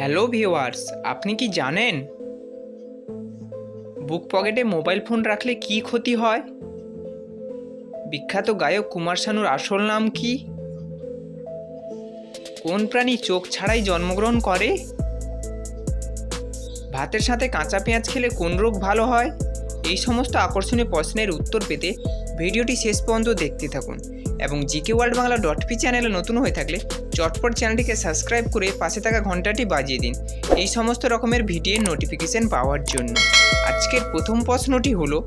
Hello viewers আপনি কি জানেন? বুক পকেটে মোবাইল ফোন রাখলে কি ক্ষতি হয়? বিখ্যাত গায়ক কুমার শানুর আসল নাম কি? কোন প্রাণী চোখ ছাড়াই জন্মগ্রহণ করে? ভাতের সাথে কাঁচা পেঁয়াজ খেলে কোন রোগ ভালো হয়? এই সমস্ত আকর্ষণীয় প্রশ্নের উত্তর পেতে ভিডিওটি শেষ পর্যন্ত দেখতে থাকুন। এবং G K world Bangla dot P চ্যানেলে নতুন হয়ে থাকলে চটপট চ্যানেলটিকে সাবস্ক্রাইব করে পাশে থাকা ঘন্টাটি বাজিয়ে দিন। এই সমস্ত রকমের ভিডিওর নোটিফিকেশন পাওয়ার জন্য। আজকের প্রথম প্রশ্নটি হলো,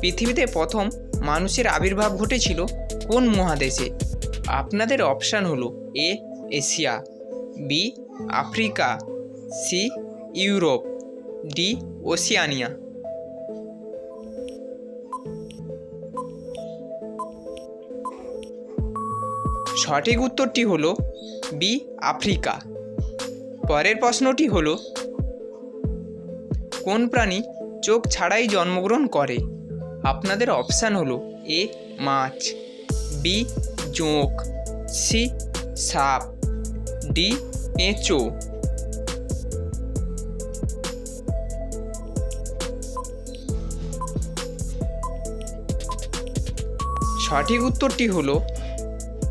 পৃথিবীতে প্রথম মানুষের আবির্ভাব ঘটেছিল কোন মহাদেশে? আপনাদের অপশান হলো A Asia B Africa C Europe D Oceania সঠিক উত্তরটি হলো বি, আফ্রিকা। পরের প্রশ্নটি হলো, কোন প্রাণী চোখ ছাড়াই জন্মগ্রহণ করে? আপনাদের অপশান হলো এ, মাছ, বি, জোঁক, সি, সাপ, ডি এঁচো সঠিক উত্তরটি হলো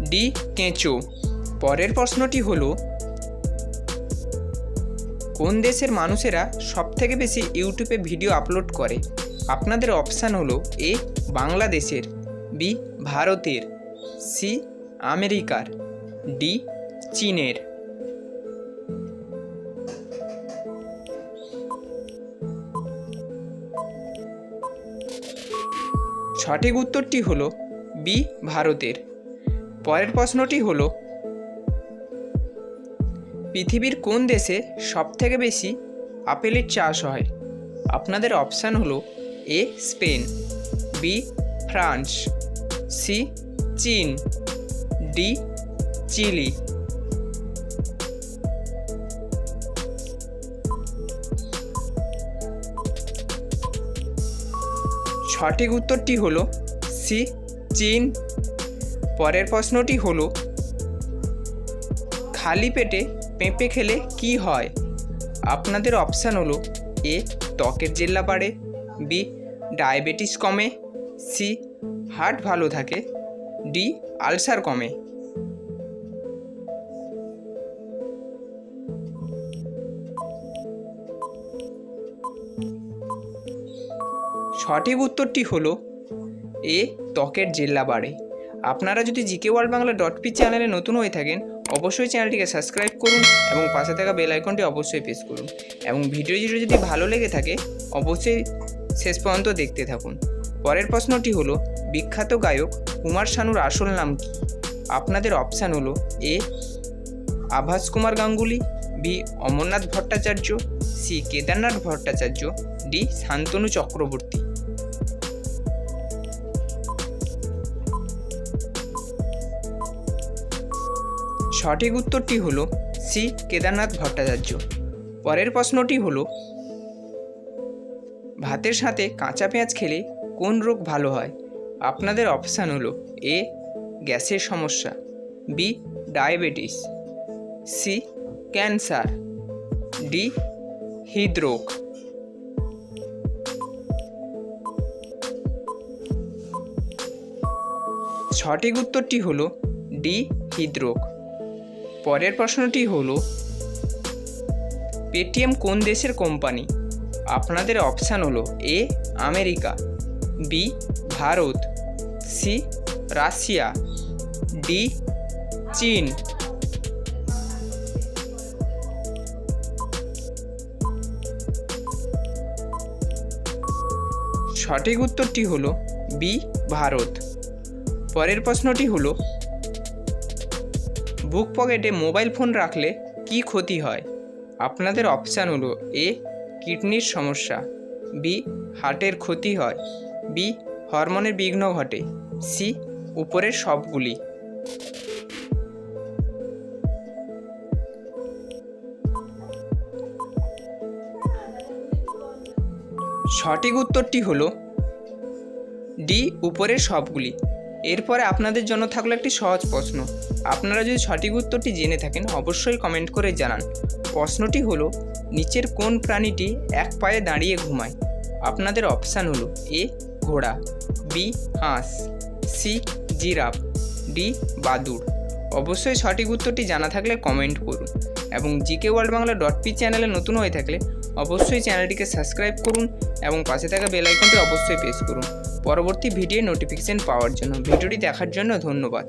ডি কেঁচো। পরের প্রশ্নটি হলো, কোন দেশের মানুষেরা সবথেকে বেশি ইউটিউবে ভিডিও আপলোড করে? আপনাদের অপশান হলো এ, বাংলাদেশের, বি, ভারতের, সি, আমেরিকার, ডি, চীনের। সঠিক উত্তরটি হলো বি, ভারতের। পরের প্রশ্নটি হলো, পৃথিবীর কোন দেশে সবথেকে বেশি আপেলের চাষ হয়? আপনাদের অপশান হলো, A, Spain, B, France, C, চীন, ডি, চিলি। সঠিক উত্তরটি হলো, সি, চীন পরের প্রশ্নটি হলো, খালি পেটে পেঁপে খেলে কি হয়? আপনাদের অপশান হলো, এ, ত্বকের জেল্লা বাড়ে, বি, ডায়াবেটিস কমে, সি, হার্ট ভালো থাকে, ডি, আলসার কমে। সঠিক উত্তরটি হলো, এ, ত্বকের জেল্লা বাড়ে। আপনারা যদি G K world Bangla dot P চ্যানেলে নতুন হয়ে থাকেন, অবশ্যই চ্যানেলটিকে সাবস্ক্রাইব করুন এবং পাশে থাকা বেল আইকনটি অবশ্যই প্রেস করুন। এবং ভিডিও ভিডিওটি যদি ভালো লেগে থাকে, অবশ্যই শেষ পর্যন্ত দেখতে থাকুন। পরের প্রশ্নটি হলো, বিখ্যাত গায়ক কুমার শানুর আসল নাম কি? আপনাদের অপশান হলো, A, Abhas Kumar Ganguly, B, Amarnath Bhattacharya, C, Kedarnath Bhattacharya, D, Shantanu Chakraborty. সঠিক উত্তরটি হলো সি, কেদারনাথ ভট্টাচার্য। পরের প্রশ্নটি হলো, ভাতের সাথে কাঁচা পেঁয়াজ খেলে কোন রোগ ভালো হয়? আপনাদের অপশান হলো এ, গ্যাসের সমস্যা, B, diabetes, C, cancer, D, হৃদরোগ। সঠিক উত্তরটি হলো ডি, হৃদরোগ। পরের প্রশ্নটি হলো পেটিএম কোন দেশের কোম্পানি আপনাদের অপশান হলো A America B Bharat C Russia D চীন। সঠিক উত্তরটি হলো বি ভারত। পরের প্রশ্নটি হলো বুক পকেটে মোবাইল ফোন রাখলে কি ক্ষতি হয়? আপনাদের অপশান হলো এ, কিডনির সমস্যা, বি, হার্টের ক্ষতি হয়, বি, হরমোনের বিঘ্ন ঘটে, সি, উপরের সবগুলি। সঠিক উত্তরটি হলো ডি, উপরের সবগুলি। এরপরে আপনাদের জন্য থাকল একটি সহজ প্রশ্ন। আপনারা যদি সঠিক উত্তরটি জেনে থাকেন, অবশ্যই কমেন্ট করে জানান। প্রশ্নটি হলো, নিচের কোন প্রাণীটি এক পায়ে দাঁড়িয়ে ঘুমায়? আপনাদের অপশান হলো, এ, ঘোড়া, বি, হাঁস, সি, জিরাফ, ডি, বাদুড়। অবশ্যই সঠিক উত্তরটি জানা থাকলে কমেন্ট করুন। এবং GK world Bangla dot P চ্যানেলে নতুন হয়ে থাকলে অবশ্যই চ্যানেলটিকে সাবস্ক্রাইব করুন এবং পাশে থাকা বেল আইকনটি অবশ্যই প্রেস করুন। পরবর্তী ভিডিও নোটিফিকেশন পাওয়ার জন্য। ভিডিওটি দেখার জন্য ধন্যবাদ।